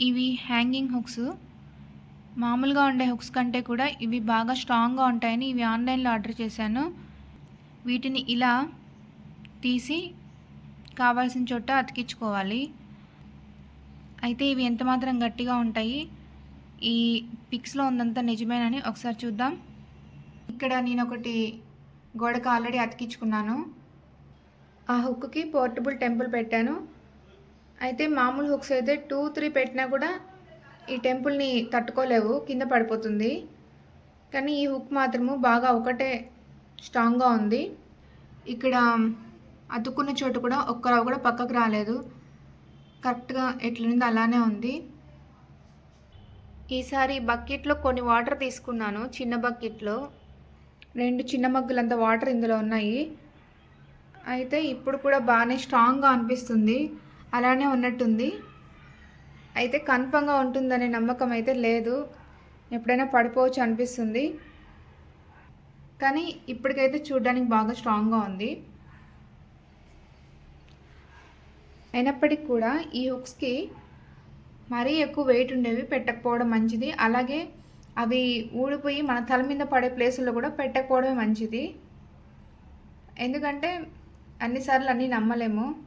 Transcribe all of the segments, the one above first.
ఇవి hanging hooks మామూలుగా ఉండే హుక్స్ కంటే కూడా ఇవి బాగా స్ట్రాంగ్గా ఉంటాయని ఇవి ఆన్లైన్లో ఆర్డర్ చేశాను. వీటిని ఇలా తీసి కావాల్సిన చోట అతికించుకోవాలి. అయితే ఇవి ఎంత మాత్రం గట్టిగా ఉంటాయి? ఈ పిక్స్లో ఉందంతా నిజమేనని ఒకసారి చూద్దాం. ఇక్కడ నేను ఒకటి గోడకు ఆల్రెడీ అతికించుకున్నాను. ఆ హుక్కి పోర్టబుల్ టెంపుల్ పెట్టాను. అయితే మామూలు హుక్స్ అయితే టూ త్రీ పెట్టినా కూడా ఈ టెంపుల్ని తట్టుకోలేవు కింద పడిపోతుంది. కానీ ఈ హుక్ మాత్రము బాగా ఒకటే స్ట్రాంగ్గా ఉంది. ఇక్కడ అతుక్కున్న చోటు కూడా ఒక్కరావు కూడా పక్కకు రాలేదు. కరెక్ట్గా ఎట్లుంది అలానే ఉంది. ఈసారి బకెట్లో కొన్ని వాటర్ తీసుకున్నాను చిన్న బకెట్లో. రెండు చిన్న మగ్గులంత వాటర్ ఇందులో ఉన్నాయి. అయితే ఇప్పుడు కూడా బాగానే స్ట్రాంగ్గా అనిపిస్తుంది. అలానే ఉన్నట్టుంది. అయితే కన్ఫర్మ్గా ఉంటుందనే నమ్మకం అయితే లేదు. ఎప్పుడైనా పడిపోవచ్చు అనిపిస్తుంది. కానీ ఇప్పటికైతే చూడడానికి బాగా స్ట్రాంగ్గా ఉంది. అయినప్పటికీ కూడా ఈ హుక్స్కి మరీ ఎక్కువ వెయిట్ ఉండేవి పెట్టకపోవడం మంచిది. అలాగే అవి ఊడిపోయి మన తల మీద పడే ప్లేసుల్లో కూడా పెట్టకపోవడమే మంచిది. ఎందుకంటే అన్నిసార్లు అన్నీ నమ్మలేము.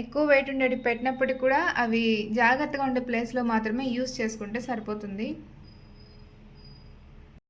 ఎక్కువ వెయిట్ ఉండేటి పెట్టినప్పటికి కూడా అవి జాగ్రత్తగా ఉండే ప్లేస్లో మాత్రమే యూస్ చేసుకుంటే సరిపోతుంది.